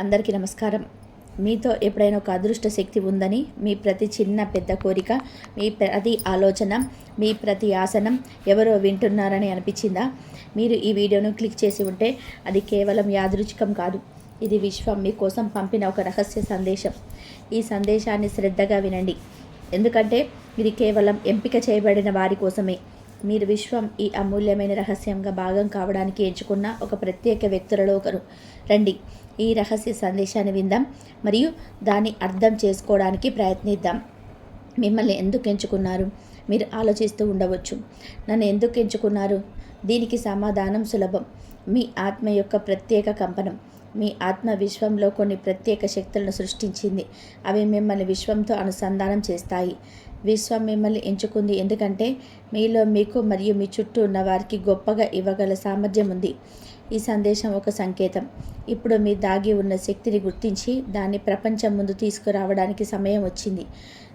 అందరికీ నమస్కారం. మీతో ఎప్పుడైనా ఒక అదృష్ట శక్తి ఉందని మీ ప్రతి చిన్న పెద్ద కోరిక మీ ప్రతి ఆలోచన మీ ప్రతి ఆసనం ఎవరో వింటున్నారని అనిపించిందా? మీరు ఈ వీడియోను క్లిక్ చేసి ఉంటే అది కేవలం యాదృచ్ఛికం కాదు. ఇది విశ్వం మీకోసం పంపిన ఒక రహస్య సందేశం. ఈ సందేశాన్ని శ్రద్ధగా వినండి. ఎందుకంటే ఇది కేవలం ఎంపిక చేయబడిన వారి కోసమే. మీరు విశ్వం ఈ అమూల్యమైన రహస్యంగా భాగం కావడానికి ఎంచుకున్న ఒక ప్రత్యేక వ్యక్తులలో ఒకరు. రండి. ఈ రహస్య సందేశాన్ని విందాం మరియు దాన్ని అర్థం చేసుకోవడానికి ప్రయత్నిద్దాం. మిమ్మల్ని ఎందుకు ఎంచుకున్నారు? మీరు ఆలోచిస్తూ ఉండవచ్చు. నన్ను ఎందుకు ఎంచుకున్నారు? దీనికి సమాధానం సులభం. మీ ఆత్మ యొక్క ప్రత్యేక కంపనం. మీ ఆత్మ విశ్వంలో కొన్ని ప్రత్యేక శక్తులను సృష్టించింది. అవి మిమ్మల్ని విశ్వంతో అనుసంధానం చేస్తాయి. విశ్వం మిమ్మల్ని ఎంచుకుంది ఎందుకంటే మీలో మీకు మరియు మీ చుట్టూ ఉన్న వారికి గొప్పగా ఇవ్వగల సామర్థ్యం ఉంది. ఈ సందేశం ఒక సంకేతం. ఇప్పుడు మీ దాగి ఉన్న శక్తిని గుర్తించి దాన్ని ప్రపంచం ముందు తీసుకురావడానికి సమయం వచ్చింది.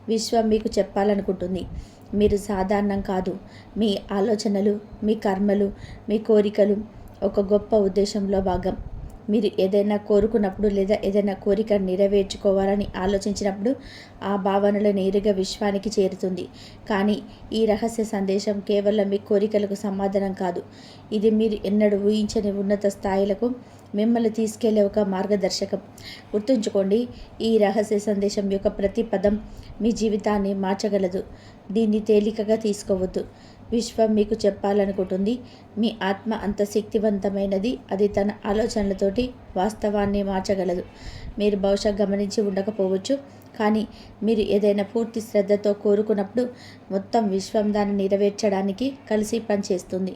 విశ్వం మీకు చెప్పాలనుకుంటుంది. మీరు సాధారణం కాదు. మీ ఆలోచనలు మీ కర్మలు మీ కోరికలు ఒక గొప్ప ఉద్దేశంలో భాగం. మీరు ఏదైనా కోరుకున్నప్పుడు లేదా ఏదైనా కోరిక నెరవేర్చుకోవాలని ఆలోచించినప్పుడు ఆ భావనలు నేరుగా విశ్వానికి చేరుతుంది. కానీ ఈ రహస్య సందేశం కేవలం మీ కోరికలకు సమాధానం కాదు. ఇది మీరు ఎన్నడూ ఊహించని ఉన్నత స్థాయిలకు మిమ్మల్ని తీసుకెళ్ళే ఒక మార్గదర్శకం. గుర్తుంచుకోండి ఈ రహస్య సందేశం యొక్క ప్రతి పదం మీ జీవితాన్ని మార్చగలదు. దీన్ని తేలికగా తీసుకోవద్దు. విశ్వం మీకు చెప్పాలనుకుంటుంది. మీ ఆత్మ అంత శక్తివంతమైనది. అది తన ఆలోచనలతోటి వాస్తవాన్ని మార్చగలదు. మీరు బహుశా గమనించి ఉండకపోవచ్చు. కానీ మీరు ఏదైనా పూర్తి శ్రద్ధతో కోరుకున్నప్పుడు మొత్తం విశ్వం దాన్ని నెరవేర్చడానికి కలిసి పనిచేస్తుంది.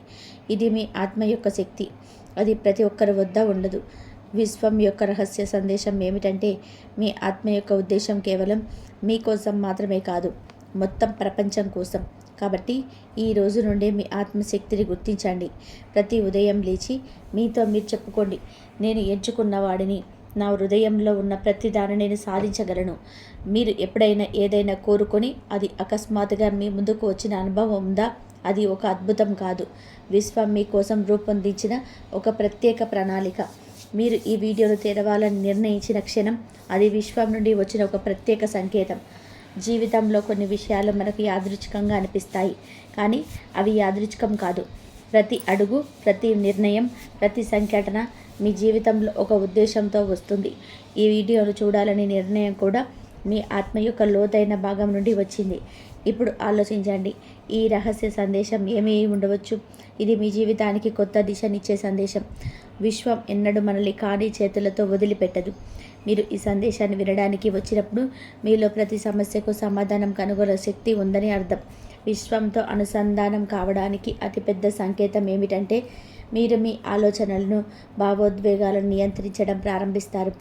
ఇది మీ ఆత్మ యొక్క శక్తి. అది ప్రతి ఒక్కరి వద్ద ఉండదు. విశ్వం యొక్క రహస్య సందేశం ఏమిటంటే మీ ఆత్మ యొక్క ఉద్దేశం కేవలం మీకోసం మాత్రమే కాదు మొత్తం ప్రపంచం కోసం. కాబట్టి ఈ రోజు నుండి మీ ఆత్మశక్తిని గుర్తించండి. ప్రతి ఉదయం లేచి మీతో మీరు చెప్పుకోండి. నేను ఎంచుకున్న వాడిని నా హృదయంలో ఉన్న ప్రతిదాన్ని నేను సాధించగలను. మీరు ఎప్పుడైనా ఏదైనా కోరుకొని అది అకస్మాత్తుగా మీ ముందుకు వచ్చిన అనుభవం ఉందా? అది ఒక అద్భుతం కాదు. విశ్వం మీకోసం రూపొందించిన ఒక ప్రత్యేక ప్రణాళిక. మీరు ఈ వీడియోను తెరవాలని నిర్ణయించిన క్షణం అది విశ్వం నుండి వచ్చిన ఒక ప్రత్యేక సంకేతం. జీవితంలో కొన్ని విషయాలు మనకు యాదృచ్ఛికంగా అనిపిస్తాయి. కానీ అవి యాదృచ్ఛికం కాదు. ప్రతి అడుగు ప్రతి నిర్ణయం ప్రతి సంఘటన మీ జీవితంలో ఒక ఉద్దేశంతో వస్తుంది. ఈ వీడియోను చూడాలని నిర్ణయం కూడా మీ ఆత్మ యొక్క లోతైన భాగం నుండి వచ్చింది. ఇప్పుడు ఆలోచించండి. ఈ రహస్య సందేశం ఏమీ ఉండవచ్చు. ఇది మీ జీవితానికి కొత్త దిశనిచ్చే సందేశం. విశ్వం ఎన్నడూ మనల్ని ఖాళీ చేతులతో వదిలిపెట్టదు. మీరు ఈ సందేశాన్ని వినడానికి వచ్చినప్పుడు మీలో ప్రతి సమస్యకు సమాధానం కనుగొనే శక్తి ఉందని అర్థం. విశ్వంతో అనుసంధానం కావడానికి అతిపెద్ద సంకేతం ఏమిటంటే మీరు మీ ఆలోచనలను భావోద్వేగాలను నియంత్రించడం ప్రారంభిస్తారు.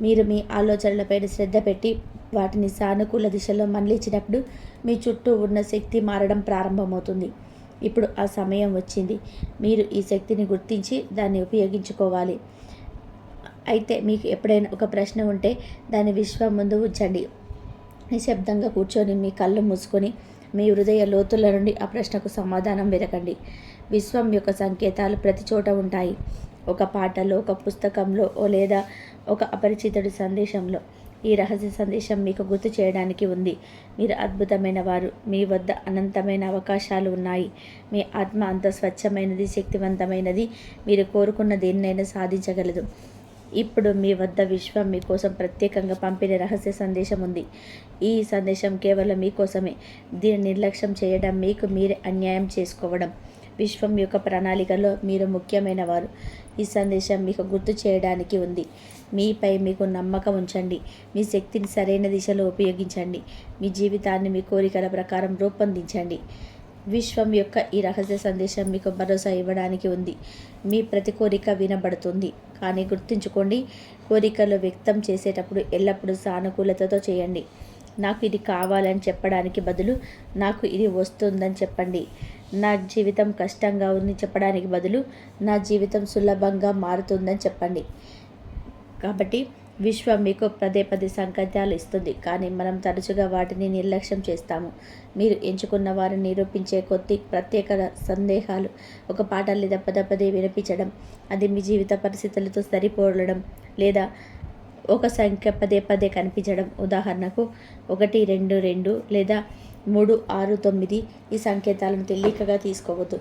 మీరు మీ ఆలోచనలపైన శ్రద్ధ పెట్టి వాటిని సానుకూల దిశలో మళ్ళించినప్పుడు మీ చుట్టూ ఉన్న శక్తి మారడం ప్రారంభమవుతుంది. ఇప్పుడు ఆ సమయం వచ్చింది. మీరు ఈ శక్తిని గుర్తించి దాన్ని ఉపయోగించుకోవాలి. అయితే మీకు ఎప్పుడైనా ఒక ప్రశ్న ఉంటే దాన్ని విశ్వం ముందు ఉంచండి. నిశ్శబ్దంగా కూర్చొని మీ కళ్ళు మూసుకొని మీ హృదయ లోతుల నుండి ఆ ప్రశ్నకు సమాధానం వెతకండి. విశ్వం యొక్క సంకేతాలు ప్రతి చోట ఉంటాయి. ఒక పాటలో ఒక పుస్తకంలో ఓ లేదా ఒక అపరిచితుడి సందేశంలో ఈ రహస్య సందేశం మీకు గుర్తు చేయడానికి ఉంది. మీరు అద్భుతమైన వారు. మీ వద్ద అనంతమైన అవకాశాలు ఉన్నాయి. మీ ఆత్మ అంత స్వచ్ఛమైనది శక్తివంతమైనది మీరు కోరుకున్న దేన్నైనా సాధించగలదు. ఇప్పుడు మీ వద్ద విశ్వం మీకోసం ప్రత్యేకంగా పంపిన రహస్య సందేశం ఉంది. ఈ సందేశం కేవలం మీకోసమే దీన్ని నిర్లక్ష్యం చేయడం మీకు మీరే అన్యాయం చేసుకోవడం. విశ్వం యొక్క ప్రణాళికలో మీరు ముఖ్యమైన వారు. ఈ సందేశం మీకు గుర్తు చేయడానికి ఉంది. మీపై మీకు నమ్మకం ఉంచండి. మీ శక్తిని సరైన దిశలో ఉపయోగించండి. మీ జీవితాన్ని మీ కోరికల ప్రకారం రూపొందించండి. విశ్వం యొక్క ఈ రహస్య సందేశం మీకు భరోసా ఇవ్వడానికి ఉంది. మీ ప్రతి కోరిక వినబడుతుంది. కానీ గుర్తుంచుకోండి కోరికలు వ్యక్తం చేసేటప్పుడు ఎల్లప్పుడూ సానుకూలతతో చేయండి. నాకు ఇది కావాలని చెప్పడానికి బదులు నాకు ఇది వస్తుందని చెప్పండి. నా జీవితం కష్టంగా ఉంది చెప్పడానికి బదులు నా జీవితం సులభంగా మారుతుందని చెప్పండి. కాబట్టి విశ్వం మీకు పదే పదే సంకేతాలు ఇస్తుంది కానీ మనం తరచుగా వాటిని నిర్లక్ష్యం చేస్తాము. మీరు ఎంచుకున్న వారిని నిరూపించే కొద్ది ప్రత్యేక సందేహాలు ఒక పాట లేదా పదే పదే వినిపించడం అది మీ జీవిత పరిస్థితులతో సరిపోలడం లేదా ఒక సంఖ్య పదే పదే కనిపించడం. ఉదాహరణకు ఒకటి రెండు రెండు లేదా మూడు ఆరు తొమ్మిది ఈ సంకేతాలను తేలికగా తీసుకోవద్దు.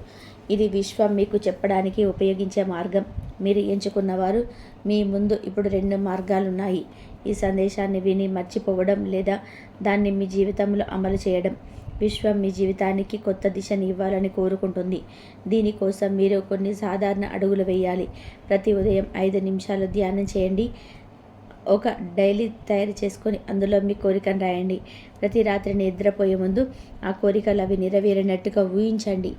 ఇది విశ్వం మీకు చెప్పడానికి ఉపయోగించే మార్గం. మీరు ఎంచుకున్నవారు మీ ముందు ఇప్పుడు రెండు మార్గాలు ఉన్నాయి ఈ సందేశాన్ని విని మర్చిపోవడం లేదా దాన్ని మీ జీవితంలో అమలు చేయడం విశ్వం మీ జీవితానికి కొత్త దిశని ఇవ్వాలని కోరుకుంటుంది. దీనికోసం మీరు కొన్ని సాధారణ అడుగులు వేయాలి. ప్రతి ఉదయం ఐదు నిమిషాలు ధ్యానం చేయండి. ఒక డైలీ తయారు చేసుకొని అందులో మీ కోరికను రాయండి. ప్రతి రాత్రి నిద్రపోయే ముందు ఆ కోరికలు అవి నెరవేరినట్టుగా ఊహించండి.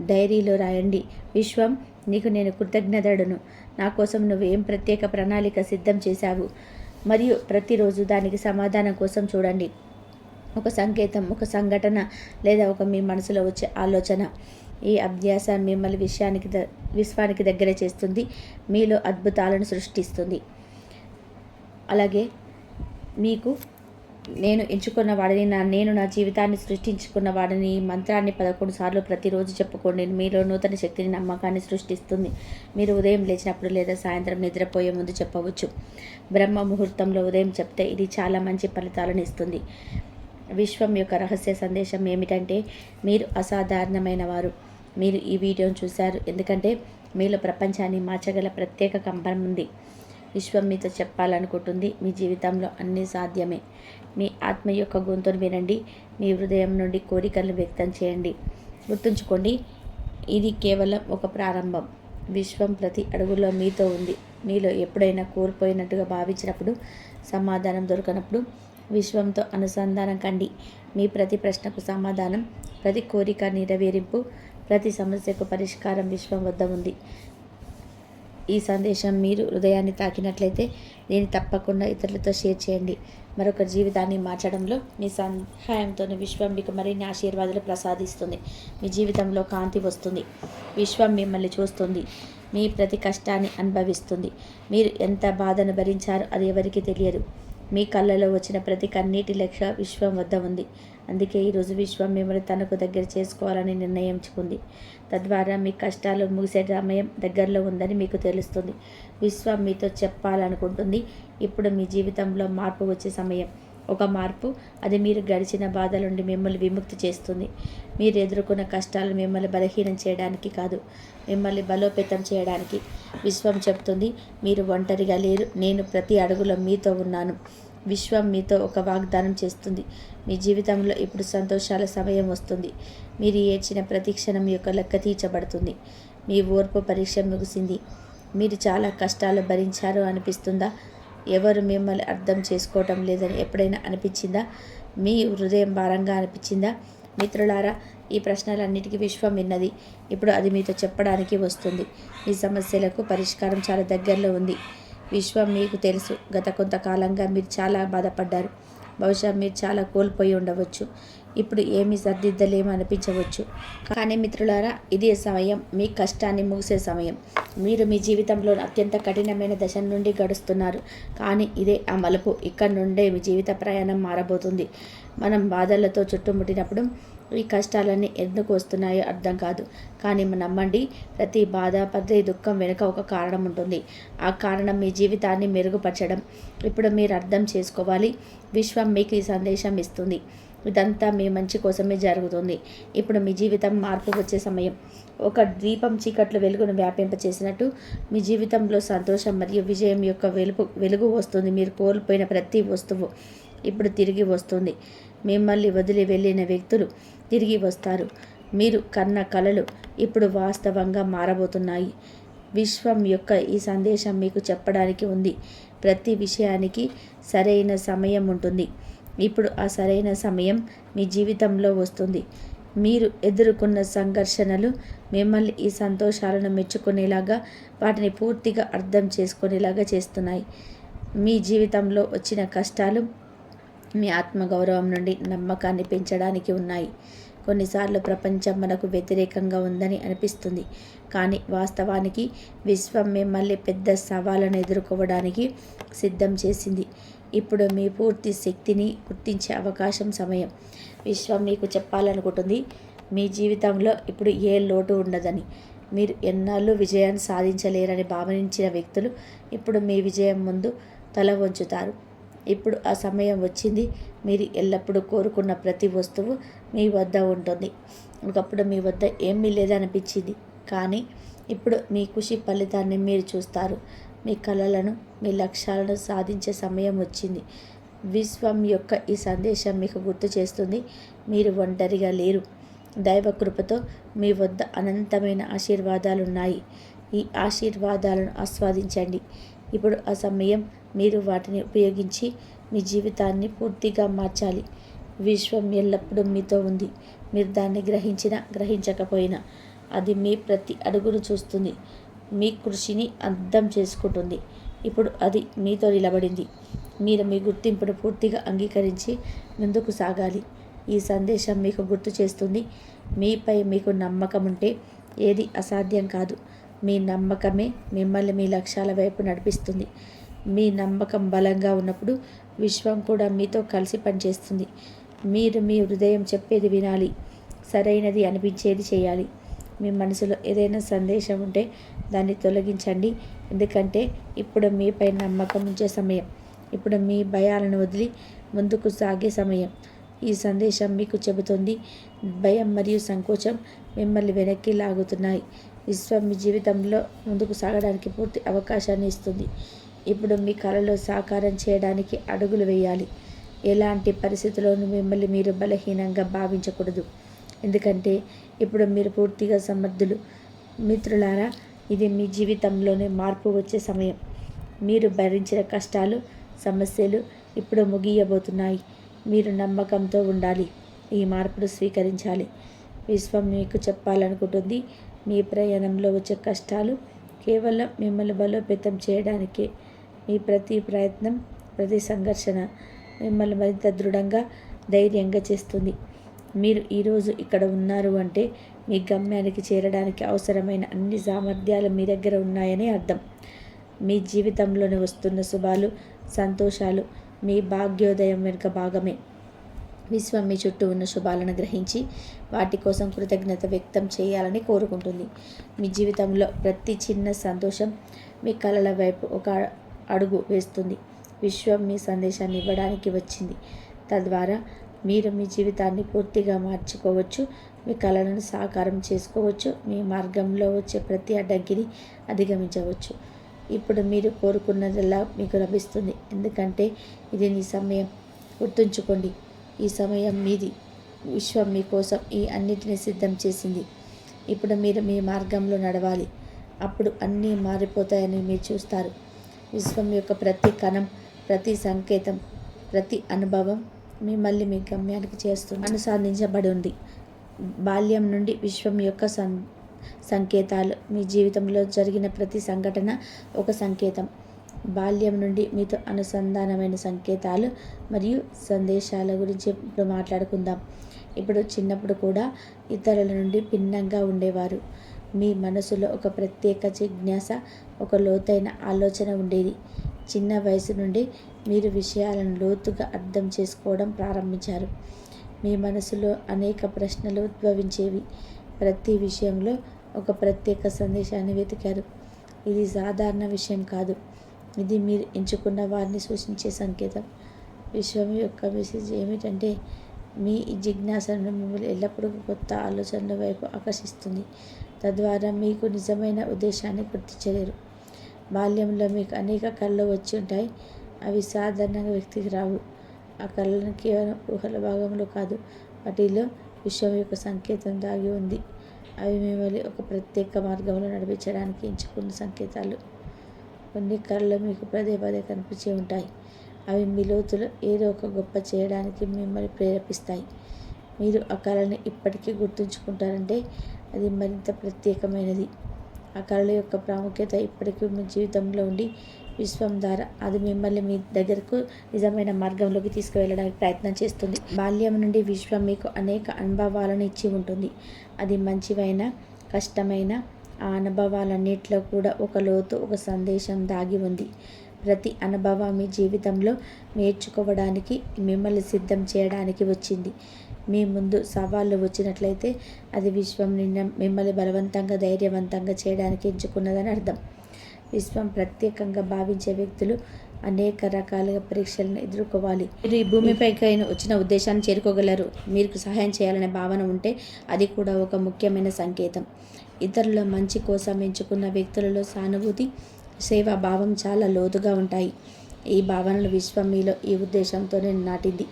డైరీలో రాయండి. విశ్వం నీకు నేను కృతజ్ఞతడును. నా కోసం నువ్వు ఏం ప్రత్యేక ప్రణాళిక సిద్ధం చేశావు? మరియు ప్రతిరోజు దానికి సమాధానం కోసం చూడండి. ఒక సంకేతం ఒక సంఘటన లేదా ఒక మీ మనసులో వచ్చే ఆలోచన. ఈ అభ్యాసం మిమ్మల్ని విషయానికి ద విశ్వానికి దగ్గర చేస్తుంది. మీలో అద్భుతాలను సృష్టిస్తుంది. అలాగే మీకు నేను ఎంచుకున్న వాడిని నా నేను నా జీవితాన్ని సృష్టించుకున్న వాడిని ఈ మంత్రాన్ని పదకొండు సార్లు ప్రతిరోజు చెప్పుకోండి. మీలో నూతన శక్తిని నమ్మకాన్ని సృష్టిస్తుంది. మీరు ఉదయం లేచినప్పుడు లేదా సాయంత్రం నిద్రపోయే ముందు చెప్పవచ్చు. బ్రహ్మ ముహూర్తంలో ఉదయం చెప్తే ఇది చాలా మంచి ఫలితాలను ఇస్తుంది. విశ్వం యొక్క రహస్య సందేశం ఏమిటంటే మీరు అసాధారణమైన వారు. మీరు ఈ వీడియోను చూశారు. ఎందుకంటే మీలో ప్రపంచాన్ని మార్చగల ప్రత్యేక కంపనం ఉంది. విశ్వం మీతో చెప్పాలనుకుంటుంది. మీ జీవితంలో అన్నీ సాధ్యమే. మీ ఆత్మ యొక్క గొంతును వినండి. మీ హృదయం నుండి కోరికలను వ్యక్తం చేయండి. గుర్తుంచుకోండి ఇది కేవలం ఒక ప్రారంభం. విశ్వం ప్రతి అడుగులో మీతో ఉంది. మీలో ఎప్పుడైనా కోల్పోయినట్టుగా భావించినప్పుడు సమాధానం దొరకనప్పుడు విశ్వంతో అనుసంధానం కండి. మీ ప్రతి ప్రశ్నకు సమాధానం ప్రతి కోరిక నెరవేరింపు ప్రతి సమస్యకు పరిష్కారం విశ్వం వద్ద ఉంది. ఈ సందేశం మీరు హృదయాన్ని తాకినట్లయితే దీన్ని తప్పకుండా ఇతరులతో షేర్ చేయండి. మరొక జీవితాన్ని మార్చడంలో మీ సహాయంతో విశ్వం మీకు మరిన్ని ఆశీర్వాదాలు ప్రసాదిస్తుంది. మీ జీవితంలో కాంతి వస్తుంది. విశ్వం మిమ్మల్ని చూస్తుంది. మీ ప్రతి కష్టాన్ని అనుభవిస్తుంది. మీరు ఎంత బాధను భరించారో అది ఎవరికీ తెలియదు. మీ కళ్ళలో వచ్చిన ప్రతి కన్నీటి లక్ష్య విశ్వం వద్ద ఉంది. అందుకే ఈరోజు విశ్వం మిమ్మల్ని తనకు దగ్గర చేసుకోవాలని నిర్ణయించుకుంది. తద్వారా మీ కష్టాలు ముగిసే సమయం దగ్గరలో ఉందని మీకు తెలుస్తుంది. విశ్వం మీతో చెప్పాలనుకుంటుంది. ఇప్పుడు మీ జీవితంలో మార్పు వచ్చే సమయం. ఒక మార్పు. అది మీరు గడిచిన బాధల నుండి మిమ్మల్ని విముక్తి చేస్తుంది. మీరు ఎదుర్కొన్న కష్టాలు మిమ్మల్ని బలహీనం చేయడానికి కాదు మిమ్మల్ని బలోపేతం చేయడానికి విశ్వం చెప్తుంది మీరు ఒంటరిగా లేరు. నేను ప్రతి అడుగులో మీతో ఉన్నాను. విశ్వం మీతో ఒక వాగ్దానం చేస్తుంది. మీ జీవితంలో ఇప్పుడు సంతోషాల సమయం వస్తుంది. మీరు ఏడ్చిన ప్రతి క్షణం యొక్క లెక్క తీర్చబడుతుంది. మీ ఓర్పు పరీక్ష ముగిసింది. మీరు చాలా కష్టాలు భరించారు అనిపిస్తుందా? ఎవరు మిమ్మల్ని అర్థం చేసుకోవటం లేదని ఎప్పుడైనా అనిపించిందా? మీ హృదయం భారంగా అనిపించిందా? మిత్రులారా ఈ ప్రశ్నలన్నిటికీ విశ్వం విన్నది. ఇప్పుడు అది మీతో చెప్పడానికి వస్తుంది. మీ సమస్యలకు పరిష్కారం చాలా దగ్గరలో ఉంది. విశ్వం మీకు తెలుసు. గత కొంతకాలంగా మీరు చాలా బాధపడ్డారు. బహుశా మీరు చాలా కోల్పోయి ఉండవచ్చు. ఇప్పుడు ఏమీ సర్దిద్దలేమో అనిపించవచ్చు. కానీ మిత్రులారా ఇదే సమయం మీ కష్టాన్ని ముగిసే సమయం. మీరు మీ జీవితంలో అత్యంత కఠినమైన దశ నుండి గడుస్తున్నారు. కానీ ఇదే ఆ మలుపు. ఇక్కడ నుండే మీ జీవిత ప్రయాణం మారబోతుంది. మనం బాధలతో చుట్టుముట్టినప్పుడు ఈ కష్టాలన్నీ ఎందుకు వస్తున్నాయో అర్థం కాదు. కానీ నమ్మండి ప్రతి బాధ ప్రతి దుఃఖం వెనుక ఒక కారణం ఉంటుంది. ఆ కారణం మీ జీవితాన్ని మెరుగుపరచడం. ఇప్పుడు మీరు అర్థం చేసుకోవాలి. విశ్వం మీకు ఈ సందేశం ఇస్తుంది. ఇదంతా మీ మంచి కోసమే జరుగుతుంది. ఇప్పుడు మీ జీవితం మార్పు వచ్చే సమయం. ఒక దీపం చీకట్లు వెలుగును వ్యాపింపచేసినట్టు మీ జీవితంలో సంతోషం మరియు విజయం యొక్క వెలుగు వెలుగు వస్తుంది. మీరు కోల్పోయిన ప్రతి వస్తువు ఇప్పుడు తిరిగి వస్తుంది. మిమ్మల్ని వదిలి వెళ్ళిన వ్యక్తులు తిరిగి వస్తారు. మీరు కన్న కళలు ఇప్పుడు వాస్తవంగా మారబోతున్నాయి. విశ్వం యొక్క ఈ సందేశం మీకు చెప్పడానికి ఉంది. ప్రతి విషయానికి సరైన సమయం ఉంటుంది. ఇప్పుడు ఆ సరైన సమయం మీ జీవితంలో వస్తుంది. మీరు ఎదుర్కొన్న సంఘర్షణలు మిమ్మల్ని ఈ సంతోషాలను మెచ్చుకునేలాగా వాటిని పూర్తిగా అర్థం చేసుకునేలాగా చేస్తున్నాయి. మీ జీవితంలో వచ్చిన కష్టాలు మీ ఆత్మగౌరవం నుండి నమ్మకాన్ని పెంచడానికి ఉన్నాయి. కొన్నిసార్లు ప్రపంచం మనకు వ్యతిరేకంగా ఉందని అనిపిస్తుంది. కానీ వాస్తవానికి విశ్వం మిమ్మల్ని పెద్ద సవాళ్ళను ఎదుర్కోవడానికి సిద్ధం చేసింది. ఇప్పుడు మీ పూర్తి శక్తిని గుర్తించే అవకాశం సమయం. విశ్వం మీకు చెప్పాలనుకుంటుంది. మీ జీవితంలో ఇప్పుడు ఏ లోటు ఉండదని. మీరు ఎన్నాళ్ళు విజయాన్ని సాధించలేరని భావించిన వ్యక్తులు ఇప్పుడు మీ విజయం ముందు తల వంచుతారు. ఇప్పుడు ఆ సమయం వచ్చింది. మీరు ఎల్లప్పుడూ కోరుకున్న ప్రతి వస్తువు మీ వద్ద ఉంటుంది. ఒకప్పుడు మీ వద్ద ఏమీ లేదనిపించింది. కానీ ఇప్పుడు మీ కృషి ఫలితాన్ని మీరు చూస్తారు. మీ కళలను మీ లక్ష్యాలను సాధించే సమయం వచ్చింది. విశ్వం యొక్క ఈ సందేశం మీకు గుర్తు చేస్తుంది. మీరు ఒంటరిగా లేరు. దైవ కృపతో మీ వద్ద అనంతమైన ఆశీర్వాదాలు ఉన్నాయి ఈ ఆశీర్వాదాలను ఆస్వాదించండి. ఇప్పుడు ఆ సమయం మీరు వాటిని ఉపయోగించి మీ జీవితాన్ని పూర్తిగా మార్చాలి. విశ్వం ఎల్లప్పుడూ మీతో ఉంది. మీరు దాన్ని గ్రహించినా గ్రహించకపోయినా అది మీ ప్రతి అడుగును చూస్తుంది. మీ కృషిని అర్థం చేసుకుంటుంది. ఇప్పుడు అది మీతో నిలబడింది. మీరు మీ గుర్తింపును పూర్తిగా అంగీకరించి ముందుకు సాగాలి. ఈ సందేశం మీకు గుర్తు చేస్తుంది. మీపై మీకు నమ్మకం ఉంటే ఏది అసాధ్యం కాదు. మీ నమ్మకమే మిమ్మల్ని మీ లక్ష్యాల వైపు నడిపిస్తుంది. మీ నమ్మకం బలంగా ఉన్నప్పుడు విశ్వం కూడా మీతో కలిసి పనిచేస్తుంది. మీరు మీ హృదయం చెప్పేది వినాలి. సరైనది అనిపించేది చేయాలి. మీ మనసులో ఏదైనా సందేశం ఉంటే దాన్ని తొలగించండి. ఎందుకంటే ఇప్పుడు మీపై నమ్మకం ఉంచే సమయం. ఇప్పుడు మీ భయాలను వదిలి ముందుకు సాగే సమయం. ఈ సందేశం మీకు చెబుతుంది. భయం మరియు సంకోచం మిమ్మల్ని వెనక్కి లాగుతున్నాయి. విశ్వం మీ జీవితంలో ముందుకు సాగడానికి పూర్తి అవకాశాన్ని ఇస్తుంది. ఇప్పుడు మీ కళలో సాకారం చేయడానికి అడుగులు వేయాలి. ఎలాంటి పరిస్థితుల్లోనూ మిమ్మల్ని మీరు బలహీనంగా భావించకూడదు. ఎందుకంటే ఇప్పుడు మీరు పూర్తిగా సమర్థులు మిత్రులారా ఇది మీ జీవితంలోనే మార్పు వచ్చే సమయం. మీరు భరించిన కష్టాలు సమస్యలు ఇప్పుడు ముగియబోతున్నాయి. మీరు నమ్మకంతో ఉండాలి. ఈ మార్పును స్వీకరించాలి. విశ్వం మీకు చెప్పాలనుకుంటుంది. మీ ప్రయాణంలో వచ్చే కష్టాలు కేవలం మిమ్మల్ని బలోపేతం చేయడానికే. మీ ప్రతి ప్రయత్నం ప్రతి సంఘర్షణ మిమ్మల్ని మరింత దృఢంగా ధైర్యంగా చేస్తుంది. మీరు ఈరోజు ఇక్కడ ఉన్నారు అంటే మీ గమ్యానికి చేరడానికి అవసరమైన అన్ని సామర్థ్యాలు మీ దగ్గర ఉన్నాయని అర్థం. మీ జీవితంలోని వస్తున్న శుభాలు సంతోషాలు మీ భాగ్యోదయం వెనుక భాగమే. విశ్వం మీ చుట్టూ ఉన్న శుభాలను గ్రహించి వాటి కోసం కృతజ్ఞత వ్యక్తం చేయాలని కోరుకుంటుంది. మీ జీవితంలో ప్రతి చిన్న సంతోషం మీ కళల వైపు ఒక అడుగు వేస్తుంది. విశ్వం మీ సందేశాన్ని ఇవ్వడానికి వచ్చింది. తద్వారా మీరు మీ జీవితాన్ని పూర్తిగా మార్చుకోవచ్చు. మీ కళలను సాకారం చేసుకోవచ్చు మీ మార్గంలో వచ్చే ప్రతి అడ్డంకిని అధిగమించవచ్చు. ఇప్పుడు మీరు కోరుకున్నదల్లా మీకు లభిస్తుంది. ఎందుకంటే ఇది నీ సమయం. గుర్తుంచుకోండి ఈ సమయం మీది. విశ్వం మీకోసం ఈ అన్నిటిని సిద్ధం చేసింది. ఇప్పుడు మీరు మీ మార్గంలో నడవాలి. అప్పుడు అన్నీ మారిపోతాయని మీరు చూస్తారు. విశ్వం యొక్క ప్రతి కణం ప్రతి సంకేతం ప్రతి అనుభవం మిమ్మల్ని మీ గమ్యానికి చేస్తుంది. అనుసంధించబడి ఉంది. బాల్యం నుండి విశ్వం యొక్క సం సంకేతాలు. మీ జీవితంలో జరిగిన ప్రతి సంఘటన ఒక సంకేతం. బాల్యం నుండి మీతో అనుసంధానమైన సంకేతాలు మరియు సందేశాల గురించి ఇప్పుడు మాట్లాడుకుందాం. ఇప్పుడు చిన్నప్పుడు కూడా ఇతరుల నుండి భిన్నంగా ఉండేవారు. మీ మనసులో ఒక ప్రత్యేక జిజ్ఞాస ఒక లోతైన ఆలోచన ఉండేది. చిన్న వయసు నుండి మీరు విషయాలను లోతుగా అర్థం చేసుకోవడం ప్రారంభించారు. మీ మనసులో అనేక ప్రశ్నలు ఉద్భవించేవి. ప్రతి విషయంలో ఒక ప్రత్యేక సందేశాన్ని వెతికారు. ఇది సాధారణ విషయం కాదు. ఇది మీరు ఎంచుకున్న వారిని సూచించే సంకేతం. విశ్వం యొక్క మెసేజ్ ఏమిటంటే మీ జిజ్ఞాసను మిమ్మల్ని ఎల్లప్పుడూ కొత్త ఆలోచనల వైపు ఆకర్షిస్తుంది. తద్వారా మీకు నిజమైన ఉద్దేశాన్ని గుర్తించలేరు బాల్యంలో మీకు అనేక కళ్ళు వచ్చి ఉంటాయి. అవి సాధారణంగా వ్యక్తికి రావు. ఆ కళలను కేవలం ఊహల భాగంలో కాదు వాటిలో విశ్వం యొక్క సంకేతం దాగి ఉంది. అవి మిమ్మల్ని ఒక ప్రత్యేక మార్గంలో నడిపించడానికి ఎంచుకున్న సంకేతాలు. కొన్ని కళలు మీకు పదే పదే కనిపించే ఉంటాయి. అవి మీ లోతులో ఏదో ఒక గొప్ప చేయడానికి మిమ్మల్ని ప్రేరేపిస్తాయి. మీరు ఆ కళని ఇప్పటికీ గుర్తుంచుకుంటారంటే అది మరింత ప్రత్యేకమైనది. ఆ కళల యొక్క ప్రాముఖ్యత ఇప్పటికీ మీ జీవితంలో ఉండి విశ్వం ద్వారా అది మిమ్మల్ని మీ దగ్గరకు నిజమైన మార్గంలోకి తీసుకువెళ్ళడానికి ప్రయత్నం చేస్తుంది. బాల్యం నుండి విశ్వం మీకు అనేక అనుభవాలను ఇచ్చి ఉంటుంది. అది మంచివైన కష్టమైన ఆ అనుభవాలన్నింటిలో కూడా ఒక లోతు ఒక సందేశం దాగి ఉంది. ప్రతి అనుభవం మీ జీవితంలో నేర్చుకోవడానికి మిమ్మల్ని సిద్ధం చేయడానికి వచ్చింది. మీ ముందు సవాళ్ళు వచ్చినట్లయితే అది విశ్వం నిన్న మిమ్మల్ని బలవంతంగా ధైర్యవంతంగా చేయడానికి ఎంచుకున్నదని అర్థం. విశ్వం ప్రత్యేకంగా భావించే వ్యక్తులు అనేక రకాలుగా పరీక్షలను ఎదుర్కోవాలి. మీరు ఈ భూమిపైకి వచ్చిన ఉద్దేశాన్ని చేరుకోగలరు. మీకు సహాయం చేయాలనే భావన ఉంటే అది కూడా ఒక ముఖ్యమైన సంకేతం. ఇతరుల మంచి కోసం ఎంచుకున్న వ్యక్తులలో సానుభూతి సేవా భావం చాలా లోతుగా ఉంటాయి. ఈ భావనలు విశ్వం మీలో ఈ ఉద్దేశంతోనే నాటింది.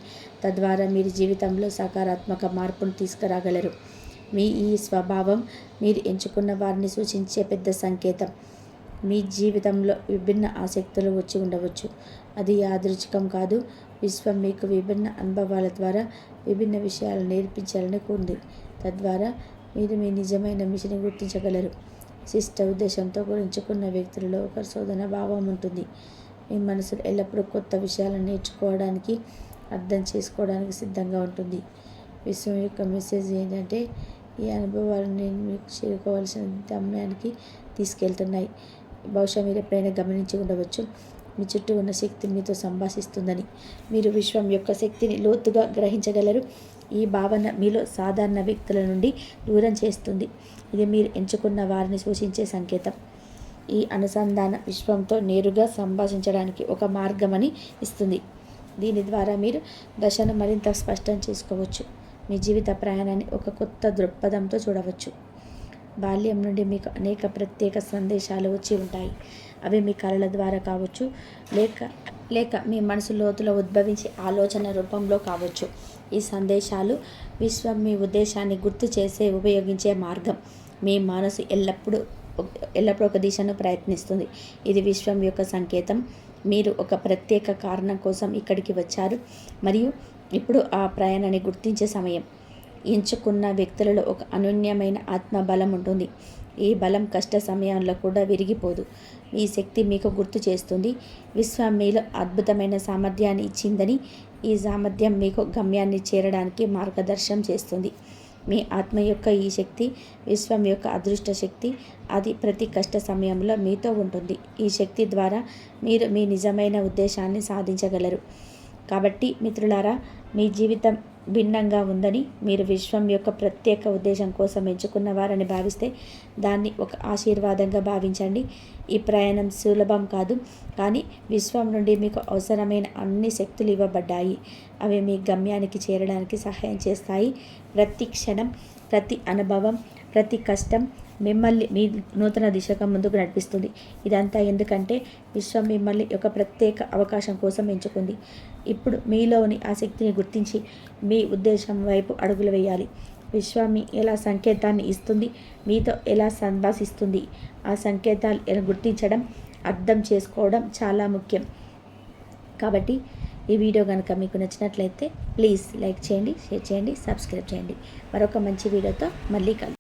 తద్వారా మీరు జీవితంలో సకారాత్మక మార్పును తీసుకురాగలరు. మీ ఈ స్వభావం మీరు ఎంచుకున్న వారిని సూచించే పెద్ద సంకేతం. మీ జీవితంలో విభిన్న ఆసక్తులు వచ్చి ఉండవచ్చు. అది యాదృచ్ఛికం కాదు. విశ్వం మీకు విభిన్న అనుభవాల ద్వారా విభిన్న విషయాలు నేర్పించాలని కోరింది. తద్వారా మీరు మీ నిజమైన మిషన్ గుర్తించగలరు. శిష్ట ఉద్దేశంతో గురించుకున్న వ్యక్తులలో ఒక శోధన భావం ఉంటుంది. మీ మనసులో ఎల్లప్పుడూ కొత్త విషయాలను నేర్చుకోవడానికి అర్థం చేసుకోవడానికి సిద్ధంగా ఉంటుంది. విశ్వం యొక్క మెసేజ్ ఏంటంటే ఈ అనుభవాలు నేను మీకు చేరుకోవాల్సిన గమ్యానికి తీసుకెళ్తున్నాయి. బహుశా మీరు ఎప్పుడైనా గమనించి ఉండవచ్చు. మీ చుట్టూ ఉన్న శక్తి మీతో సంభాషిస్తుందని. మీరు విశ్వం యొక్క శక్తిని లోతుగా గ్రహించగలరు. ఈ భావన మీలో సాధారణ వ్యక్తుల నుండి దూరం చేస్తుంది. ఇది మీరు ఎంచుకున్న వారిని సూచించే సంకేతం. ఈ అనుసంధాన విశ్వంతో నేరుగా సంభాషించడానికి ఒక మార్గమని ఇస్తుంది. దీని ద్వారా మీరు దశను మరింత స్పష్టం చేసుకోవచ్చు. మీ జీవిత ప్రయాణాన్ని ఒక కొత్త దృక్పథంతో చూడవచ్చు. బాల్యం నుండి మీకు అనేక ప్రత్యేక సందేశాలు వచ్చి ఉంటాయి. అవి మీ కళల ద్వారా కావచ్చు లేక లేక మీ మనసు లోతులో ఉద్భవించే ఆలోచన రూపంలో కావచ్చు. ఈ సందేశాలు విశ్వం మీ ఉద్దేశాన్ని గుర్తు చేసే ఉపయోగించే మార్గం. మీ మనసు ఎల్లప్పుడూ ఎల్లప్పుడూ ఒక దిశను ప్రయత్నిస్తుంది. ఇది విశ్వం యొక్క సంకేతం. మీరు ఒక ప్రత్యేక కారణం కోసం ఇక్కడికి వచ్చారు. మరియు ఇప్పుడు ఆ ప్రయాణాన్ని గుర్తించే సమయం. ఎంచుకున్న వ్యక్తులలో ఒక అనన్యమైన ఆత్మబలం ఉంటుంది. ఈ బలం కష్ట సమయంలో కూడా విరిగిపోదు. మీ శక్తి మీకు గుర్తు చేస్తుంది. విశ్వం మీలో అద్భుతమైన సామర్థ్యాన్ని ఇచ్చిందని ఈ సామర్థ్యం మీకు గమ్యాన్ని చేరడానికి మార్గదర్శనం చేస్తుంది. మీ ఆత్మ యొక్క ఈ శక్తి విశ్వం యొక్క అదృష్ట శక్తి అది ప్రతి కష్ట సమయంలో మీతో ఉంటుంది. ఈ శక్తి ద్వారా మీరు మీ నిజమైన ఉద్దేశాన్ని సాధించగలరు. కాబట్టి మిత్రులారా మీ జీవితం భిన్నంగా ఉందని మీరు విశ్వం యొక్క ప్రత్యేక ఉద్దేశం కోసం ఎంచుకున్న వారని భావిస్తే దాన్ని ఒక ఆశీర్వాదంగా భావించండి. ఈ ప్రయాణం సులభం కాదు కానీ విశ్వం నుండి మీకు అవసరమైన అన్ని శక్తులు ఇవ్వబడ్డాయి. అవి మీ గమ్యానికి చేరడానికి సహాయం చేస్తాయి. ప్రతి క్షణం ప్రతి అనుభవం ప్రతి కష్టం మిమ్మల్ని మీ నూతన దిశగా ముందుకు నడిపిస్తుంది. ఇదంతా ఎందుకంటే విశ్వం మిమ్మల్ని ఒక ప్రత్యేక అవకాశం కోసం ఎంచుకుంది. ఇప్పుడు మీలోని ఆ శక్తిని గుర్తించి మీ ఉద్దేశం వైపు అడుగులు వేయాలి. విశ్వామి ఎలా సంకేతాన్ని ఇస్తుంది? మీతో ఎలా సంభాషిస్తుంది? ఆ సంకేతాలు ఎలా గుర్తించడం అర్థం చేసుకోవడం చాలా ముఖ్యం. కాబట్టి ఈ వీడియో కనుక మీకు నచ్చినట్లయితే ప్లీజ్ లైక్ చేయండి షేర్ చేయండి సబ్స్క్రైబ్ చేయండి. మరొక మంచి వీడియోతో మళ్ళీ కలు